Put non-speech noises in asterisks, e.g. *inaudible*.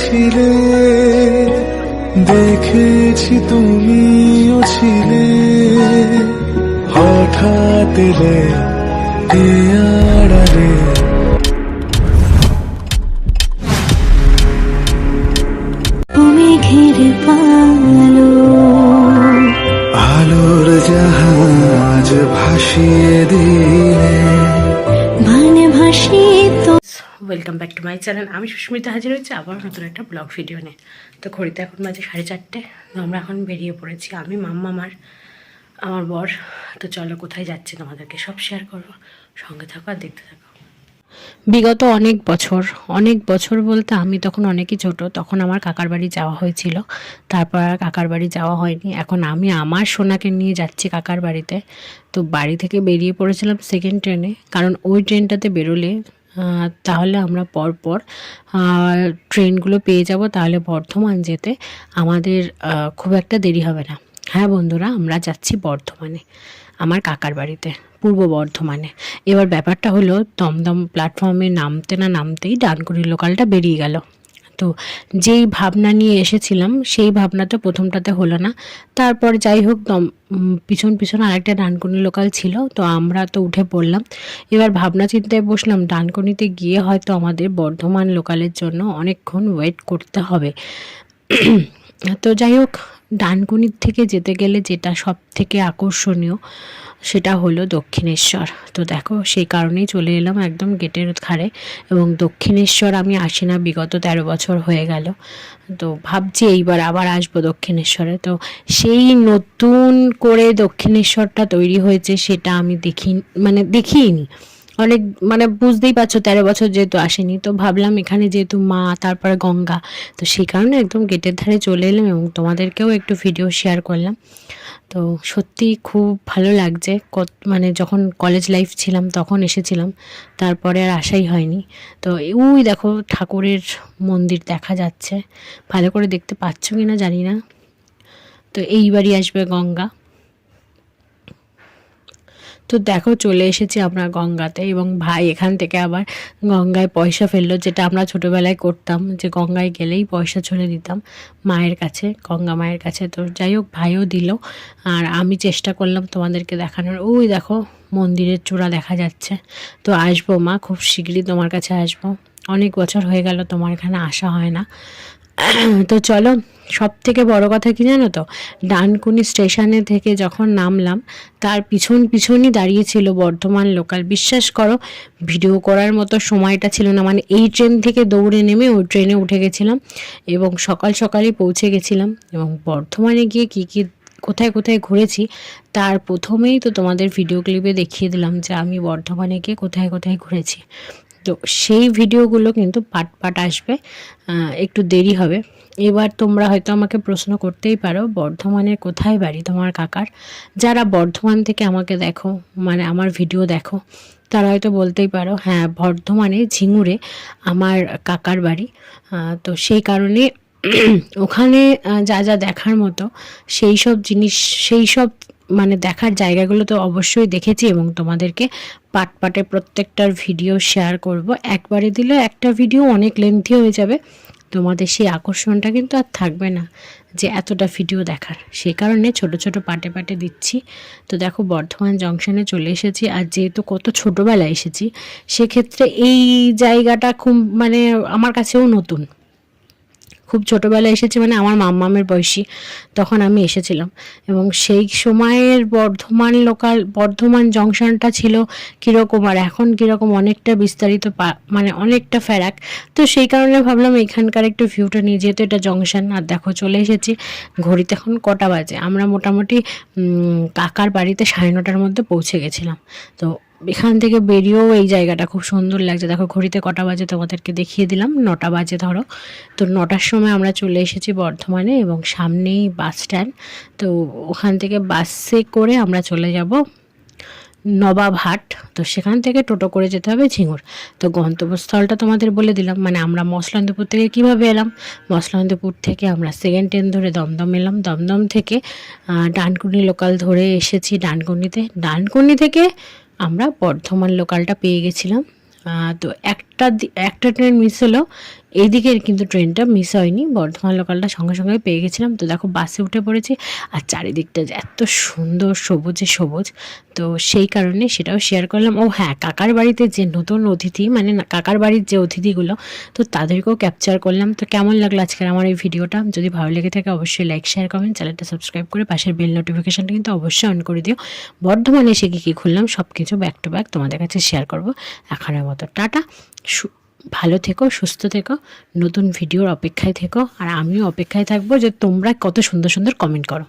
ছিলে দেখেছি তুমিও ছিলে। হঠাৎ এলে আড়ালে তুমি ঘিরে পালো। আলোর জাহাজ ভাসিয়ে দিলে welcome back to my channel আমি সুস্মিতা হাজির হয়েছি, আবার নতুন একটা ব্লগ ভিডিও নিয়ে। তো ঘড়িতে এখন বাজে সাড়ে চারটে আমরা এখন বেরিয়ে পড়েছি। আমি, মাম্মা, আমার আমার বর। তো চলো কোথায় যাচ্ছি তোমাদেরকে সব শেয়ার করব। সঙ্গে থাকো আর দেখতে থাকো। বিগত অনেক বছর অনেক বছর বলতে আমি তখন অনেকই ছোট, তখন আমার কাকার বাড়ি যাওয়া হয়েছিল। তারপর আর কাকার বাড়ি যাওয়া হয়নি। এখন আমি আমার সোনাকে নিয়ে যাচ্ছি কাকার বাড়িতে। তো বাড়ি থেকে বেরিয়ে পড়েছিলাম সেকেন্ড ট্রেনে কারণ ওই ট্রেনটাতে বেরোলে তাহলে আমরা পরপর ট্রেনগুলো পেয়ে যাব তাহলে বর্ধমান যেতে। আমাদের খুব একটা দেরি হবে না। হ্যাঁ বন্ধুরা, আমরা যাচ্ছি বর্ধমানে, আমার কাকার বাড়িতে, পূর্ব বর্ধমানে। এবার ব্যাপারটা হলো, দমদম প্ল্যাটফর্মে নামতে না নামতেই ডানকুনি লোকালটা বেরিয়ে গেল। তো যেই ভাবনা নিয়ে এসেছিলাম, সেই ভাবনাটা প্রথমটাতে হলো না। তারপর যাই হোক, দম পিছন পিছন আরেকটা ডানকুনি লোকাল ছিল, তো আমরা তো উঠে পড়লাম। এবার ভাবনা চিন্তায় বসলাম ডানকুনিতে গিয়ে হয়তো আমাদের বর্ধমান লোকালের জন্য অনেকক্ষণ ওয়েট করতে হবে। *clears throat* তো যাই হোক ডানকুনির থেকে যেতে গেলে যেটা সব থেকে আকর্ষণীয়, সেটা হলো দক্ষিণেশ্বর। তো দেখো, সেই কারণেই চলে এলাম একদম গেটের ধারে এবং দক্ষিণেশ্বর আমি আসি না, বিগত তেরো বছর হয়ে গেল। তো ভাবছি এইবার আবার আসব দক্ষিণেশ্বরে। তো সেই নতুন করে দক্ষিণেশ্বরটা তৈরি হয়েছে, সেটা আমি দেখি মানে দেখিনি। অনেক মানে বুঝতেই পারছ, তেরো বছর যেহেতু আসেনি, তো ভাবলাম এখানে যেহেতু মা, তারপরে গঙ্গা, তো সেই কারণে একদম গেটের ধারে চলে এলাম এবং তোমাদেরকেও একটু ভিডিও শেয়ার করলাম। তো সত্যি খুব ভালো লাগছে, কত মানে যখন কলেজ লাইফ ছিলাম তখন এসেছিলাম, তারপরে আর আসাই হয়নি। তো ওই দেখো, ঠাকুরের মন্দির দেখা যাচ্ছে, ভালো করে দেখতে পাচ্ছ কি না জানি না। তো এইবারই আসবে গঙ্গা। তো দেখো চলে এসেছি আমরা গঙ্গাতে এবং ভাই এখান থেকে আবার গঙ্গায় পয়সা ফেলল, যেটা আমরা ছোটোবেলায় করতাম, যে গঙ্গায় গেলেই পয়সা চলে দিতাম মায়ের কাছে, গঙ্গা মায়ের কাছে। তো যাই হোক, ভাইও দিল। আর আমি চেষ্টা করলাম তোমাদেরকে দেখানোর। ওই দেখো, মন্দিরের চূড়া দেখা যাচ্ছে। তো আসব মা, খুব শীঘ্রই তোমার কাছে আসব। অনেক বছর হয়ে গেল, তোমার এখানে আসা হয় না। *clears throat* তো চলো সব থেকে বড় কথা কি জানো তো? ডানকুনি স্টেশনে থেকে যখন নামলাম, তার পিছন পিছনই দাঁড়িয়েছিল বর্ধমান লোকাল। বিশ্বাস করো, ভিডিও করার মতো সময়টা ছিল না। মানে এই ট্রেন থেকে দৌড়ে নেমে ওই ট্রেনে উঠে গেছিলাম এবং সকাল সকালই পৌঁছে গেছিলাম এবং বর্ধমানে গিয়ে কী কী, কোথায় কোথায় ঘুরেছি, তার প্রথমেই তো তোমাদের ভিডিও ক্লিপে দেখিয়ে দিলাম যে আমি বর্ধমানে গিয়ে কোথায় কোথায় ঘুরেছি। তো সেই ভিডিওগুলো কিন্তু পাট পাট আসবে একটু দেরি হবে। এবার তোমরা হয়তো আমাকে প্রশ্ন করতেই পারো বর্ধমানের কোথায় বাড়ি তোমার কাকার? যারা বর্ধমান থেকে আমাকে দেখো মানে আমার ভিডিও দেখো, তারা হয়তো বলতেই পারো হ্যাঁ বর্ধমানে ঝিঙুরে আমার কাকার বাড়ি। তো সেই কারণে *clears throat* ওখানে যা যা দেখার মতো, সেই সব জিনিস, সেই সব মানে দেখার জায়গাগুলো তো অবশ্যই দেখেছি এবং তোমাদেরকে পাট পাটে প্রত্যেকটার ভিডিও শেয়ার করব। একবারে দিলে একটা ভিডিও অনেক লেন্থি হয়ে যাবে। তোমাদের সেই আকর্ষণটা কিন্তু আর থাকবে না যে এতটা ভিডিও দেখার। সেই কারণে ছোট ছোট পাটে পাটে দিচ্ছি। তো দেখো, বর্ধমান জংশনে চলে এসেছি আর যেহেতু কত ছোটোবেলায় এসেছি, সেক্ষেত্রে এই জায়গাটা খুব মানে আমার কাছেও নতুন। খুব ছোটোবেলায় এসেছি মানে আমার মাম্মামের বয়সী, তখন আমি এসেছিলাম। এবং সেই সময়ের বর্ধমান লোকাল বর্ধমান জংশনটা ছিল কীরকম আর এখন কীরকম অনেকটা বিস্তারিত মানে অনেকটা ফেরাক। তো সেই কারণে ভাবলাম এখানকার একটু ভিউটা নিয়ে যেহেতু এটা জংশন, আর দেখো চলে এসেছি। ঘড়িতে এখন কটা বাজে? আমরা মোটামুটি কাকার বাড়িতে সাড়ে নটার মধ্যে পৌঁছে গেছিলাম। তো এখান থেকে বেরিয়েও এই জায়গাটা খুব সুন্দর লাগছে। দেখো, ঘড়িতে কটা বাজে তোমাদেরকে দেখিয়ে দিলাম, নটা বাজে ধরো। তো নটার সময় আমরা চলে এসেছি বর্ধমানে এবং সামনেই বাস স্ট্যান্ড। তো ওখান থেকে বাসে করে আমরা চলে যাব নবাবহাট। তো সেখান থেকে টোটো করে যেতে হবে ঝিঙুর। তো গন্তব্যস্থলটা তোমাদের বলে দিলাম মানে আমরা মসলন্দপুর থেকে কীভাবে এলাম? মসলন্দপুর থেকে আমরা সেকেন্ড ট্রেন ধরে দমদম এলাম। দমদম থেকে ডানকুনি লোকাল ধরে এসেছি ডানকুনিতে। ডানকুনি থেকে আমরা বর্ধমান লোকালটা পেয়ে গেছিলাম। তো এক একটা একটা ট্রেন মিস হলো। এইদিকে কিন্তু ট্রেনটা মিস হয়নি। বর্ধমান লোকালটা সঙ্গে সঙ্গে পেয়ে গেছিলাম। তো দেখো বাসে উঠে পড়েছি আর চারিদিকটা এত সুন্দর সবুজে সবুজ। তো সেই কারণে সেটাও শেয়ার করলাম। ও হ্যাঁ কাকার বাড়িতে যে নতুন অতিথি মানে কাকার বাড়ির যে অতিথিগুলো, তো তাদেরকেও ক্যাপচার করলাম। তো কেমন লাগল আজকের আমার এই ভিডিওটা যদি ভালো লেগে থাকে, অবশ্যই লাইক শেয়ার কমেন্ট চ্যানেলটা সাবস্ক্রাইব করে পাশের বেল নোটিফিকেশানটা কিন্তু অবশ্যই অন করে দিও। বর্ধমানে এসে কী কী খুললাম সব কিছু ব্যাক টু ব্যাক তোমাদের কাছে শেয়ার করব। এখনের মতো, টাটা। ভালো থেকো, সুস্থ থেকো, নতুন ভিডিওর অপেক্ষায় থেকো, আর আমিও অপেক্ষায় থাকব যে তোমরা কত সুন্দর সুন্দর কমেন্ট করো।